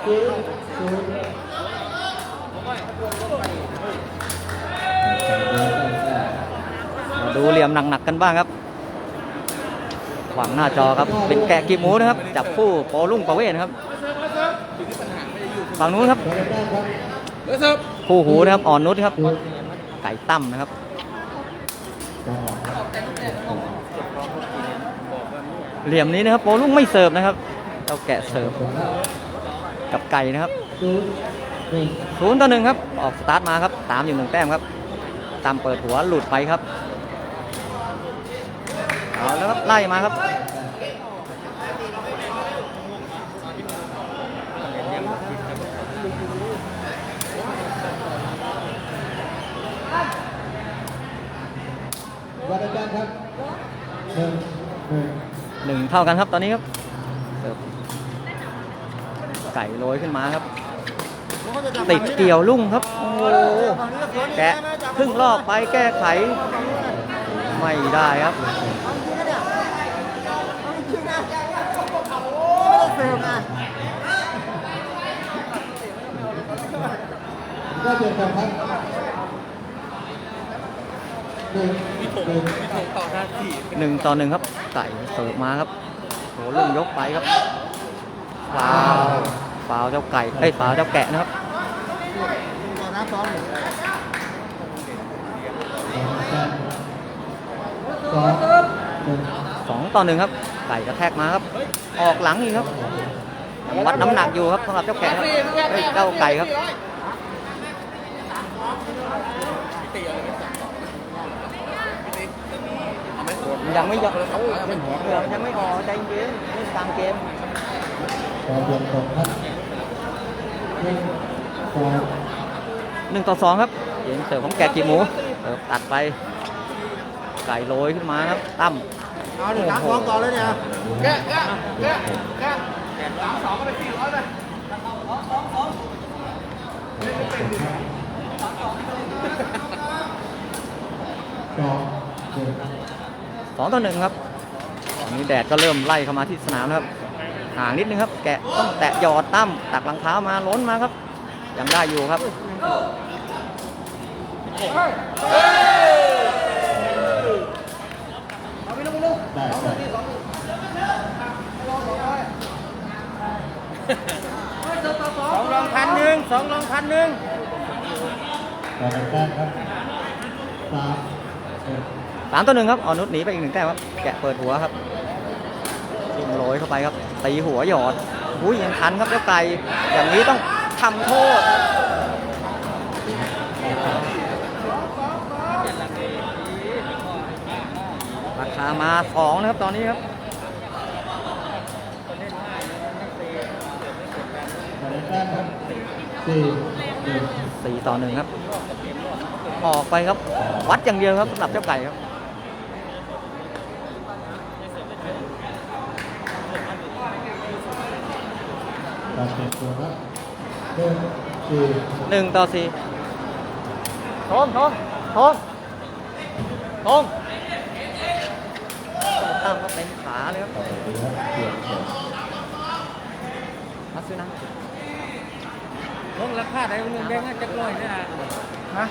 มาดูเหลี่ยมหนักๆกันบ้างครับขวางหน้าจอครับ เป็นแกะกีมูนะครับ จับคู่โปรุ่งประเวศนะครับฝั่งนู้นครับคู่หูนะครับ อ่อนนุชครับ ไก่ตั้มนะครับเหลี่ยมนี้นะครับโปรุ่งไม่เสิร์ฟนะครับเจ้าแกะเสิร์ฟ ไก่นะครับศูนย์ต่อหนึ่งครับ ออกสตาร์ทมาครับ ตามอยู่หนึ่งแต้มครับ ตามเปิดหัวหลุดไปครับ เอาแล้วครับไล่มาครับวัดอาจารย์ครับหนึ่งหนึ่งหนึ่งเท่ากันครับตอนนี้ครับเสิร์ฟ ไก่โรยขึ้นมาครับ ติดเกี่ยวลุ่งครับ โอ้โหแกะครึ่งรอบไปแก้ไข ไม่ได้ครับก็เปลี่ยนกันครับหนึ่งหนึ่งหนึ่งต่อหนึ่งครับไก่เสิร์ฟมาครับโหลุ่งยกไปครับ ฟาวฟาวเจ้าไก่เอ้ยฟาวเจ้าแกะนะครับสองสองต่อหนึ่งครับ ไก่กระแทกมาครับ ออกหลังอีกครับวัดน้ำหนักอยู่ครับสำหรับเจ้าแกะครับเอ้ยเจ้าไก่ครับยังไม่ยอมเออยังไม่ออกใจเย็นเล่นกลางเกม ขอเปลี่ยนกันครับหนึ่งสองหนึ่งต่อสองครับเกมเสิร์ฟของแกะกีหมูเสิร์ฟตัดไป ไก่โรยขึ้นมาครับตั้ม เอาดิล้างท้องก่อนเลยเนี่ยสองหนึ่งสองต่อหนึ่งครับตอนนี้แดดก็เริ่มไล่เข้ามาที่สนามแล้วครับ ห่างนิดนึงครับ แกะต้องแตะหยอดตั้มตักรองเท้ามาล้นมาครับ ยังได้อยู่ครับได้ครับสองรองพันหนึ่งสองรองพันหนึ่งต่อไปแต้มครับสามหนึ่งสามต่อหนึ่งครับออนุชหนีไปอีกหนึ่งแต้มครับ แกะเปิดหัวครับจิ้มโรยเข้าไปครับ ตีหัวหยอดอุ้ยยังทันครับเจ้าไก่อย่างนี้ต้องทำโทษราคามาสองนะครับตอนนี้ครับสี่สี่ต่อหนึ่งครับ ออกไปครับ วัดอย่างเดียวครับสำหรับเจ้าไก่ครับ การเปลี่ยนตัวครับหนึ่งสี่หนึ่งต่อสี่โทมโทมโทมโทมตั้งก็เป็นขาเลยครับต่อไปครับเปลี่ยนตัวมาซื้อนะลงราคาได้เงินแบงค์จะกล้อยเนี่ยฮะ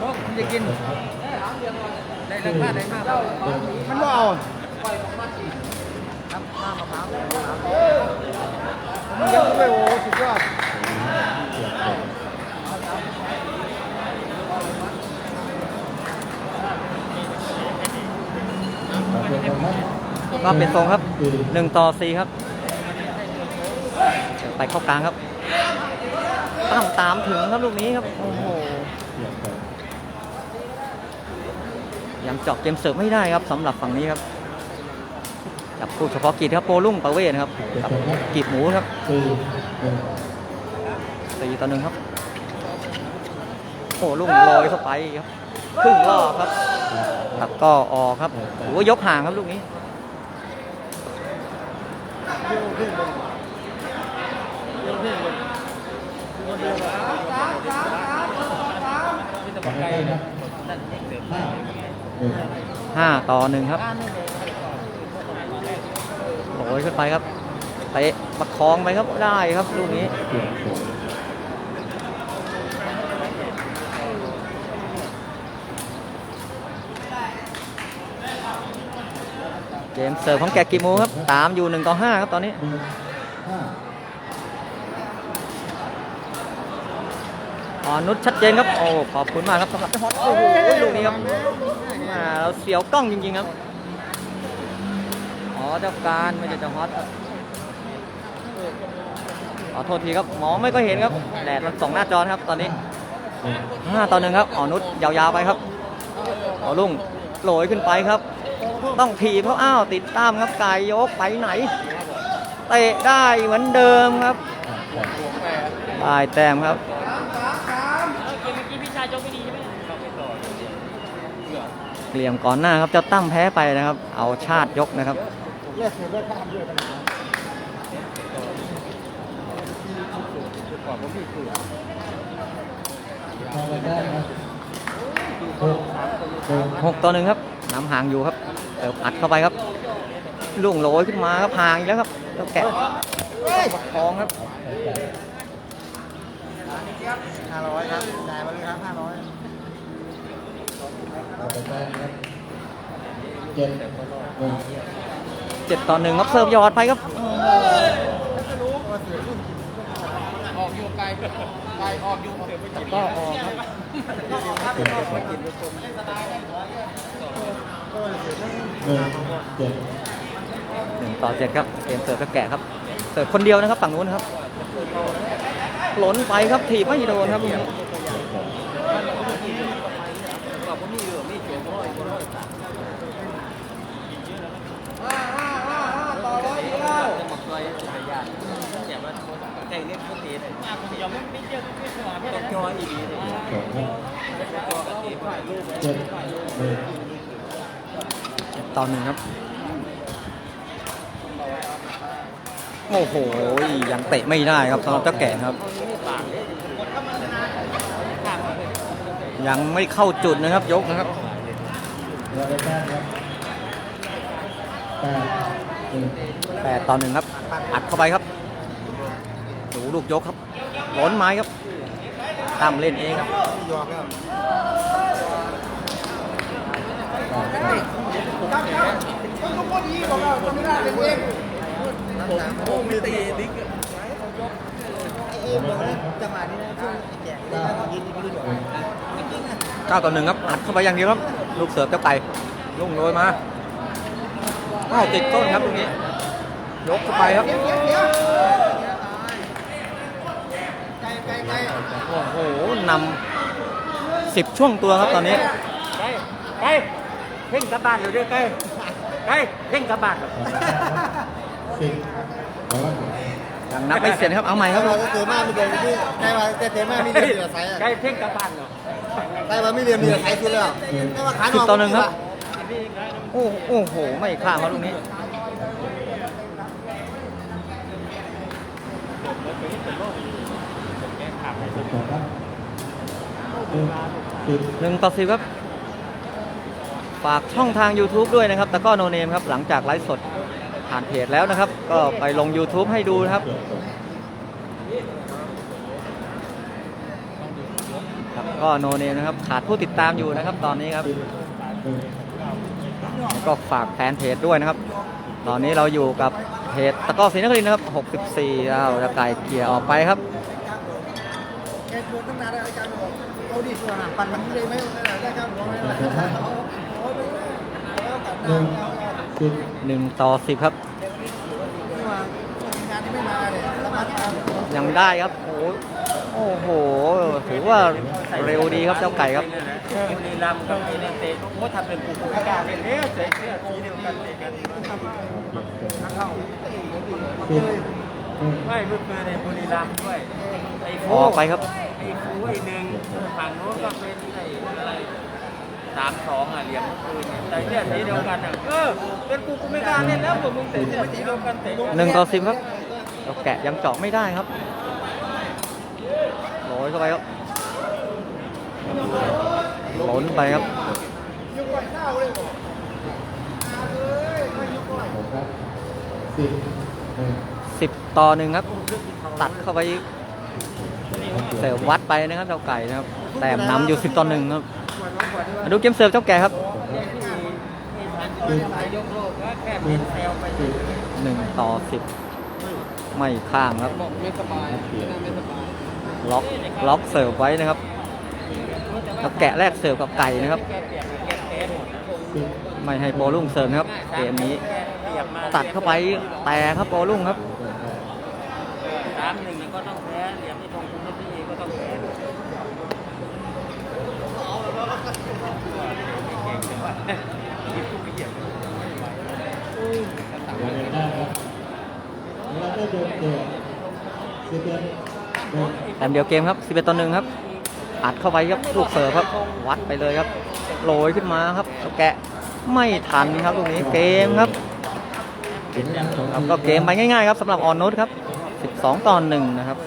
พวกมันจะกิน ได้ราคาได้มากมันบ่เอา ครับข้ามะพร้าวนยังไม่โอ้สุดยอดเปลี่ยนตัวต่อไปครับก็เป็นทรงครับหนึ่งต่อสี่ครับ ไปเข้ากลางครับตั้มตามถึงครับลูกนี้ครับ โอ้โหเปลี่ยนตัวยังเจาะเกมเสิร์ฟไม่ได้ครับสำหรับฝั่งนี้ครับ จับคู่เฉพาะกิจครับโปรุ่งประเวนะครับกับกีบหมูครับสี่ต่อหนึ่งครับโอ้ลุ่งลอยเข้าไปครับครึ่งรอบครับครับก็ออกครับโอ้ยกห่างครับลูกนี้ห้าต่อหนึ่งครับ ยขึ้นไปครับเตะประคองไปครับได้ครับลูกนี้เกมเสิร์ฟของแกกิโมครับตามอยู่1ต่อ5ครับตอนนี้อ่อนุชชัดเจนครับ โอ้ ขอบคุณมากครับสำหรับฮอตโอ้โหลูกนี้ครับอ่าเราเสียวกล้องจริง ๆ ครับ เจ้าการไม่ใช่เจ้าฮอตครับขอโทษทีครับหมอไม่ก็เห็นครับแดดมันส่องหน้าจอครับตอนนี้ห้าต่อหนึ่งครับอ่อนุชยาวๆไปครับอ๋อลุงโหลยขึ้นไปครับ ต้องถีบเขาอ้าวติดตามครับก่ยยกไปไหนเตะได้เหมือนเดิมครับอ่าแปดได้แต้มครับเหลี่ยมก่อนหน้าครับเจ้าตั้มแพ้ไปนะครับ เอาชาติยกนะครับ ทำไปได้ครับหกหนึ่งหกต่อหนึ่งครับนำห่างอยู่ครับเติมอัดเข้าไปครับลุงโหลยขึ้นมาครับห่างอีกแล้วครับ แล้วแกะประคองครับห้าร้อยครับจ่ายมาเลยครับห้าร้อยทำไปได้ครับเจ็ดหนึ่ง เจ็ดต่อหนึ่งครับเสิร์ฟยอดไปครับออกอยู่ไกลไกลออกอยู่เดี๋ยวไปก็ออกครับหนึ่งเจ็ดหนึ่งต่อเจ็ดครับเกมเสิร์ฟก็แกะครับเสิร์ฟคนเดียวนะครับฝั่งนู้นครับ หล้นไปครับถีบไม่โดนครับลูกนี้ ต่อร้อยอีกแล้ว สองห้าเจ็ดหนึ่งต่อหนึ่งครับ โอ้โห ยังเตะไม่ได้ครับสำหรับเจ้าแก่ครับ ยังไม่เข้าจุดนะครับยกนะครับแปดต่อหนึ่งครับ อัดเข้าไปครับ ลูกยกครับล้นไม้ครับตั้มเล่นเองครับยอกแล้วแปดครับผมมีตีดิ๊กเอ้ยบอกว่าจังหวะนี้นะช่วงแก่ได้ก็ยินดีไม่รู้หรอกเก้าต่อหนึ่งครับอัดเข้าไปอย่างเดียวครับ ลูกเสิร์ฟเจ้าไก่ลุงโรยมาอ้าวติดต้นครับตรงนี้ ยกเข้าไปครับ ไกลไกลไกล โอ้โหนำสิบช่วงตัวครับตอนนี้ไกลไกลเพ่งกลับบ้านอยู่ด้วยไกลไกลเพ่งกลับบ้านสิบร้อยยังนับไม่เสร็จนะครับเอาใหม่ครับเราจะเตะมากไม่เดินที่ใกล้มาแต่เตะมากไม่เดินเหนือสายใกล้เพ่งกลับบ้านเหรอใกล้มาไม่เดินเหนือสายสุดแล้วแต่ว่าขาสิบต่อหนึ่งครับโอ้โอ้โหไม่ข้ามครับลูกนี้ สองครับ หนึ่งต่อสิบครับ ฝากช่องทาง YouTube ด้วยนะครับตะก้อโนเนมครับ หลังจากไลฟ์สดผ่านเพจแล้วนะครับ ก็ไปลง YouTube ให้ดูนะครับครับก็โนเนมนะครับ ขาดผู้ติดตามอยู่นะครับ ตอนนี้ครับ ก็ฝากแฟนเพจด้วยนะครับ ตอนนี้เราอยู่กับเพจตะก้อศรีนครินทร์นะครับ 64เราจะไก่เกลี่ยออกไปครับ กโดนตั้งนานแล้วอาจารย์บอกเอาดิส่วนอะปั่นมันเลยไหมได้ครับบอกไม่ได้สองครับหนึ่งสิบ1ต่อ10ครับงานที่ไม่มาเนี่ยแล้วมาทำยังได้ครับโอ้โหโอ้โห ถือว่าเร็วดีครับเจ้าไก่ครับบุรีรัมย์กับเอเนเตโอ้ทำเป็นกลุ่มกล้าเป็นเลี้ยวเสียเสื้อสีเดียวกันเตะกันสิบหนึ่งไม่เมื่อคืนในบุรีรัมย์ด้วยไอ้อฟูอกไปครับ ไอ้ฟูไอ้หนึ่งฝั่งโน้นก็เป็นไอ้อะไรสามสองอะเหลี่ยมเมื่อคืนเนี่ยแต่เสื้อสีเดียวกันอะเออเป็นกูกูไม่กล้าเล่นแล้วพวกมึงแต่เสื้อสีเดียวกันเตะหนึ่งต่อสิบครับเราแกะยังเจาะไม่ได้ครับโรยเข้าไปครับหล้นไปครับสิบหนึ่งสิบต่อหนึ่งครับ ตัดเข้าไป เสิร์ฟวัดไปนะครับเจ้าไก่นะครับ แต้มนำอยู่ 10ต่อหนึ่งครับมาดูเกมเสิร์ฟเจ้าแก่ครับยกโลกก็แค่เป็นเซลไป1ต่อ10ไม่ข้างครับไม่สบายไม่สบายล็อกล็อกเสิร์ฟไว้นะครับแล้วแกะแรกเสิร์ฟกับไก่นะครับแกเปียกแกเป๊ะไม่ให้โปรลุ่งเสิร์ฟนะครับเกมนี้เปียกมาตัดเข้าไปแต่ครับโปรลุ่งครับสามหนึ่งก็ต้องแพ้เหลี่ยมที่ตรงคุณไม่พี่ก็ต้องแพ้ เก่งจังวะยิบทุกเหยียบเวลาได้ครับเวลาได้โดนเกิดสิบเอ็ดโดนแต้มเดียวเกมครับ11ต่อหนึ่งครับ อัดเข้าไปครับลูกเสิร์ฟครับ วัดไปเลยครับโรยขึ้นมาครับแล้วแกะไม่ทันครับลูกนี้เกมครับถึงยังสองครับก็เกมไปง่ายๆครับสำหรับออนนุชครับ 12ต่อหนึ่งนะครับ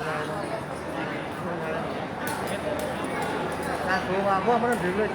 การคือว่าพวกมันถึงเลย